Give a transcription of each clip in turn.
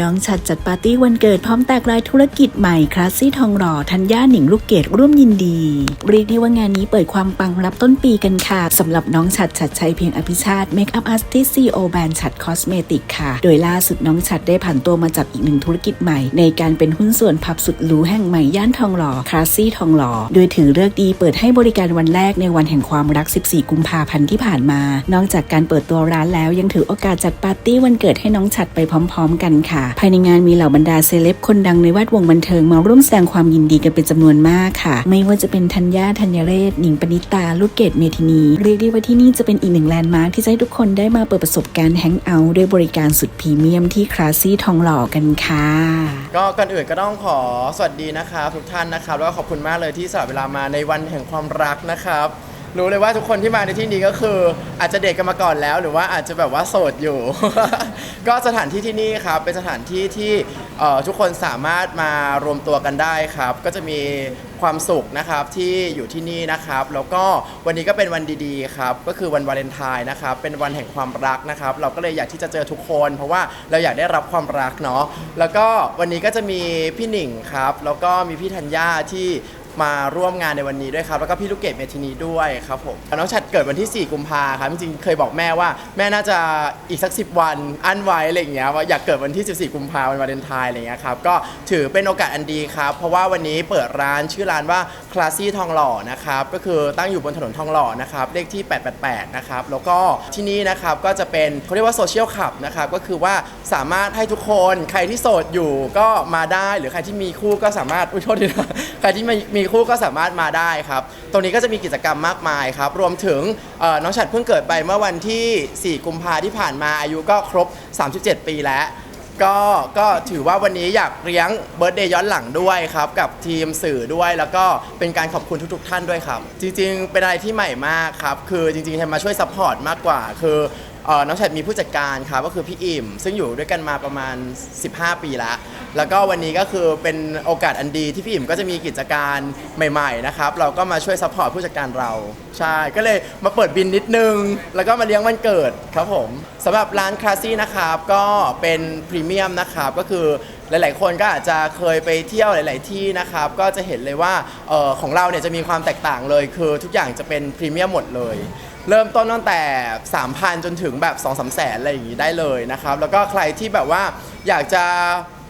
น้องชัดจัดปาร์ตี้วันเกิดพร้อมแตกลายธุรกิจใหม่คลาสซี่ทองหล่อธัญญาหนิงลูกเกดร่วมยินดี เรียกได้ว่างานนี้เปิดความปังรับต้นปีกันค่ะสำหรับน้องชัดชัดชัยเพียงอภิชาติเมคอัพอาร์ติสซีโอแบรนด์ชัดคอสเมติกค่ะ โดยล่าสุดน้องชัดได้ผันตัวมาจับอีกหนึ่งธุรกิจใหม่ ในการเป็นหุ้นส่วนผับสุดหรูแห่งใหม่ย่านทองหล่อคลาสซี่ทองหล่อโดยถือเลิกดีเปิดให้บริการวันแรกในวันแห่งความรัก 14 กุมภาพันธ์ที่ผ่านมา นอกจากการเปิดตัวร้านแล้วยังถือโอกาสจัดปาร์ตี้วันเกิดให้น้องชัดไปพร้อม ๆ กันค่ะภายในงานมีเหล่าบรรดาเซเลบคนดังในแวดวงบันเทิงมาร่วมแสดงความยินดีกันเป็นจำนวนมากค่ะ ไม่ว่าจะเป็นธัญญาธัญเรศหนิงปณิตา ลูกเกดเมทินี เรียกได้ว่าที่นี่จะเป็นอีกหนึ่งแลนด์มาร์คที่จะให้ทุกคนได้มาเปิดประสบการณ์แฮงเอาท์ด้วยบริการสุดพรีเมียมที่คลาสซี่ทองหล่อกันค่ะ ก็ก่อนอื่นก็ต้องขอสวัสดีนะครับทุกท่านนะครับแล้วก็ขอบคุณมากเลยที่สละเวลามาในวันแห่งความรักนะครับ รู้เลยว่าทุกคนที่มาในที่นี้ก็คืออาจจะเด็กกันมาก่อนแล้ว หรือว่าอาจจะแบบว่าโสดอยู่ ก็สถานที่ที่นี่ครับเป็นสถานที่ที่เอ่อทุกคนสามารถมารวมตัวกันได้ครับ ก็จะมีความสุขนะครับที่อยู่ที่นี่นะครับ แล้วก็วันนี้ก็เป็นวันดีๆครับก็คือวันวาเลนไทน์นะครับเป็นวันแห่งความรักนะครับ เราก็เลยอยากที่จะเจอทุกคน เพราะว่าเราอยากได้รับความรักเนาะแล้วก็วันนี้ก็จะมีพี่หนิงครับ แล้วก็มีพี่ธัญญาที่ มาร่วมงานในวันนี้ด้วยครับ แล้วก็พี่ลูกเกดเมทินีด้วยครับผมน้องชัดเกิดวันที่ 4 กุมภาครับจริงๆเคยบอกแม่ว่าแม่น่าจะอีกสัก 10 วันอันไว้อะไรอย่างเงี้ยว่าอยากเกิดวันที่ 14 กุมภาวันวาเลนไทน์อะไรอย่างเงี้ยครับก็ถือเป็นโอกาสอันดีครับ เพราะว่าวันนี้เปิดร้านชื่อร้านว่าคลาสซี่ทองหล่อนะครับก็คือตั้งอยู่บนถนนทองหล่อนะครับเลขที่ 888 นะครับแล้วก็ที่นี่นะครับก็จะเป็นเขาเรียกว่าโซเชียลคลับนะครับก็คือว่าสามารถให้ทุกคนใครที่โสดอยู่ก็มาได้หรือใครที่มีคู่ก็สามารถอุ้ยโทษทีนะใครที่มีมีคู่ก็สามารถมาได้ครับ ตรงนี้ก็จะมีกิจกรรมมากมายครับ รวมถึงเอ่อน้องฉัดเพิ่งเกิดไปเมื่อวันที่ 4 กุมภาที่ผ่านมาอายุก็ครบ 37 ปีแล้ว ก็ก็ถือว่าวันนี้อยากเลี้ยงเบิร์ดเดย์ย้อนหลังด้วยครับ กับทีมสื่อด้วยแล้วก็เป็นการขอบคุณทุก ๆ ท่านด้วยครับ จริงๆ เป็นอะไรที่ใหม่มากครับ คือจริงๆแทนมาช่วยซัพพอร์ตมากกว่า คือ เอ่อน้องฉัดมีผู้จัดการครับก็คือพี่อิ่ม ซึ่งอยู่ด้วยกันมาประมาณ 15 ปีแล้วแล้วก็วันนี้ก็คือเป็นโอกาสอันดีที่พี่อิ่มก็จะมีกิจการใหม่ ๆ นะครับ เราก็มาช่วยซัพพอร์ตผู้จัดการเรา ใช่ ก็เลยมาเปิดบินนิดนึง แล้วก็มาเลี้ยงวันเกิดครับผมสำหรับร้านคลาสซี่นะครับก็เป็นพรีเมียมนะครับก็คือหลาย ๆ คนก็อาจจะเคยไปเที่ยวหลาย ๆ ที่นะครับ ก็จะเห็นเลยว่าเออของเราเนี่ยจะมีความแตกต่างเลย คือทุกอย่างจะเป็นพรีเมียมหมดเลย เริ่มต้นตั้งแต่ 3,000 จนถึงแบบ2 3 0 0แสนอะไรอย่างนี้ได้เลยนะครับ แล้วก็ใครที่แบบว่าอยากจะ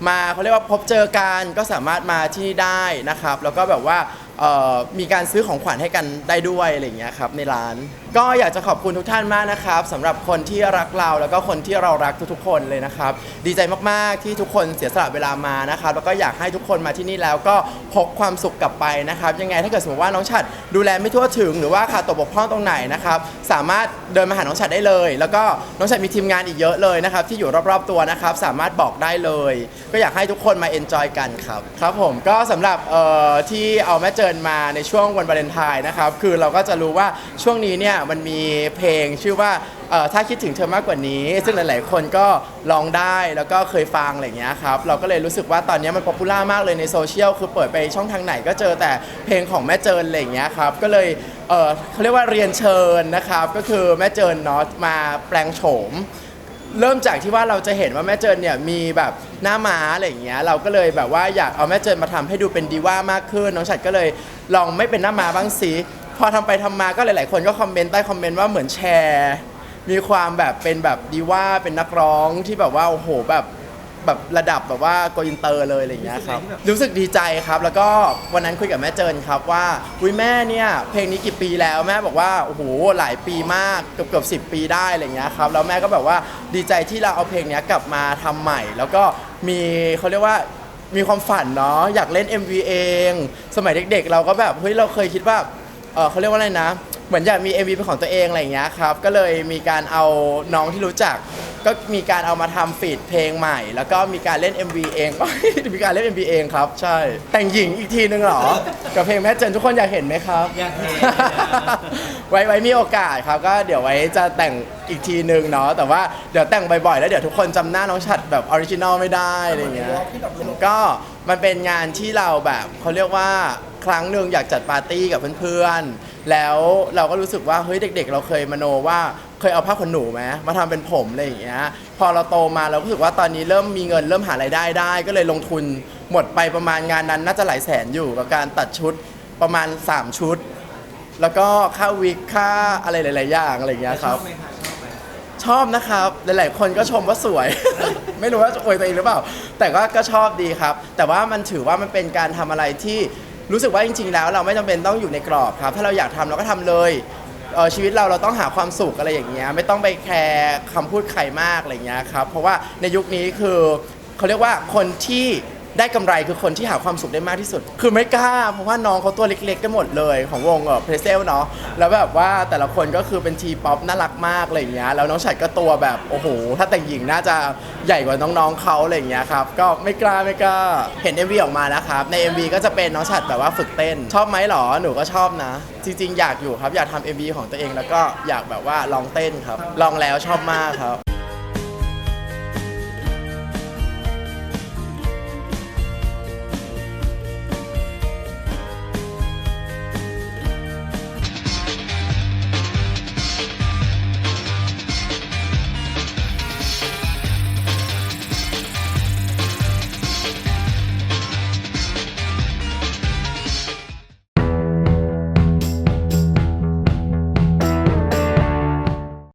มาเขาเรียกว่าพบเจอกันก็สามารถมาที่นี่ได้นะครับ แล้วก็แบบว่า เอ่อมีการซื้อของขวัญให้กันได้ด้วยอะไรอย่างเงี้ยครับในร้าน ก็อยากจะขอบคุณทุกท่านมากนะครับสำหรับคนที่รักเราแล้วก็คนที่เรารักทุกๆคนเลยนะครับ ดีใจมากๆที่ทุกคนเสียสละเวลามานะครับแล้วก็อยากให้ทุกคนมาที่นี่แล้วก็พกความสุขกลับไปนะครับ ยังไงถ้าเกิดสมมติว่าน้องฉัดดูแลไม่ทั่วถึง หรือว่าขาดตกบกพร่องตรงไหนนะครับสามารถเดินมาหาน้องฉัดได้เลย แล้วก็น้องฉัดมีทีมงานอีกเยอะเลยนะครับที่อยู่รอบๆตัวนะครับสามารถบอกได้เลย ก็อยากให้ทุกคนมาเอนจอยกันครับครับผมก็สำหรับเอ่อที่เอาแม่เจินมาในช่วงวันวาเลนไทน์นะครับ คือเราก็จะรู้ว่าช่วงนี้เนี่ยมันมีเพลงชื่อว่าเอ่อถ้าคิดถึงเธอมากกว่านี้ ซึ่งหลาย ๆ คนก็ร้องได้แล้วก็เคยฟังอะไรอย่างเงี้ยครับ เราก็เลยรู้สึกว่าตอนนี้มันป๊อปปูล่ามากเลยในโซเชียล คือเปิดไปช่องทางไหนก็เจอแต่เพลงของแม่เจินอะไรอย่างเงี้ยครับ ก็เลยเอ่อเขาเรียกว่าเรียนเชิญนะครับ ก็คือแม่เจินเนาะมาแปลงโฉม เริ่มจากที่ว่าเราจะเห็นว่าแม่เจินเนี่ยมีแบบ หน้าม้าอะไรอย่างเงี้ยเราก็เลยแบบว่าอยากเอาแม่เจินมาทำให้ดูเป็นดีว่ามากขึ้น น้องฉัดก็เลยลองไม่เป็นหน้าม้าบ้างสิพอทำไปทำมาก็หลาย ๆ คนก็คอมเมนต์ใต้คอมเมนต์ว่าเหมือนแชร์ มีความแบบเป็นแบบดีว่าเป็นนักร้องที่แบบว่าโอ้โหแบบ แบบระดับแบบว่าโกอินเตอร์เลยอะไรอย่างเงี้ยครับรู้สึกดีใจครับ แล้วก็วันนั้นคุยกับแม่เจินครับว่าอุ้ยแม่เนี่ยเพลงนี้กี่ปีแล้วแม่บอกว่าโอ้โหหลายปีมากเกือบเกือบสิปีได้อะไรอย่างเงี้ยครับแล้วแม่ก็แบบว่าดีใจที่เราเอาเพลงเนี้ยกลับมาทำใหม่ แล้วก็มีเขาเรียกว่ามีความฝันเนาะอยากเล่น MV เอง สมัยเด็กๆ เราก็แบบเฮ้ยเราเคยคิดว่าเออเขาเรียกว่าอะไรนะ เหมือนอยากมี MV เป็นของตัวเองอะไรอย่างเงี้ยครับ ก็เลยมีการเอาน้องที่รู้จัก ก็มีการเอามาทำฟีดเพลงใหม่ แล้วก็มีการเล่น MV เอง มีการเล่น MV เองครับ ใช่ แต่งหญิงอีกทีนึงเหรอ กับเพลงแม่เจนทุกคนอยากเห็นไหมครับ อยากเห็น ไว้ไว้มีโอกาสครับ ก็เดี๋ยวไว้จะแต่งอีกทีนึงเนาะ แต่ว่าเดี๋ยวแต่งบ่อยๆ แล้วเดี๋ยวทุกคนจำหน้าน้องฉัดแบบออริจินอลไม่ได้อะไรอย่างเงี้ย ก็มันเป็นงานที่เราแบบเขาเรียกว่าครั้งหนึ่งอยากจัดปาร์ตี้กับเพื่อนๆ แล้วเราก็รู้สึกว่าเฮ้ยเด็ก ๆ เราเคยมโนว่า เคยเอาผ้าขนหนูไหมมาทำเป็นผมอะไรอย่างเงี้ยพอเราโตมาเราก็รู้สึกว่าตอนนี้เริ่มมีเงินเริ่มหารายได้ได้ ก็เลยลงทุนหมดไปประมาณงานนั้นน่าจะหลายแสนอยู่กับการตัดชุดประมาณ 3 ชุด แล้วก็ค่าวิกค่าอะไรหลาย ๆ อย่างอะไรอย่างเงี้ยครับ ชอบนะครับ หลาย ๆ คนก็ชมว่าสวย ไม่รู้ว่าจะอวยตัวเองหรือเปล่า แต่ก็ก็ชอบดีครับ แต่ว่ามันถือว่ามันเป็นการทำอะไรที่รู้สึกว่าจริง ๆ แล้ว เราไม่จำเป็นต้องอยู่ในกรอบครับ ถ้าเราอยากทำเราก็ทำเลย เอ่อชีวิตเราเราต้องหาความสุขอะไรอย่างเงี้ยไม่ต้องไปแคร์คำพูดใครมากอะไรอย่างเงี้ยครับเพราะว่าในยุคนี้คือเขาเรียกว่าคนที่ ได้กำไรคือคนที่หาความสุขได้มากที่สุด คือไม่กล้า เพราะว่าน้องเขาตัวเล็กๆกันหมดเลย ของวงเออเพรเซลเนาะแล้วแบบว่าแต่ละคนก็คือเป็นทีป๊อปน่ารักมากอะไรอย่างเงี้ยแล้วน้องฉัดก็ตัวแบบโอ้โหถ้าแต่งหญิงน่าจะใหญ่กว่าน้องๆเขาอะไรอย่างเงี้ยครับก็ไม่กล้าไม่กล้าเห็น MV ออกมาแล้วครับใน MV ก็จะเป็นน้องฉัดแบบว่าฝึกเต้น ชอบไหมหรอหนูก็ชอบนะ จริง ๆ อยากอยู่ครับอยากทำ MV ของตัวเองแล้วก็อยากแบบว่าลองเต้นครับลองแล้วชอบมากครับ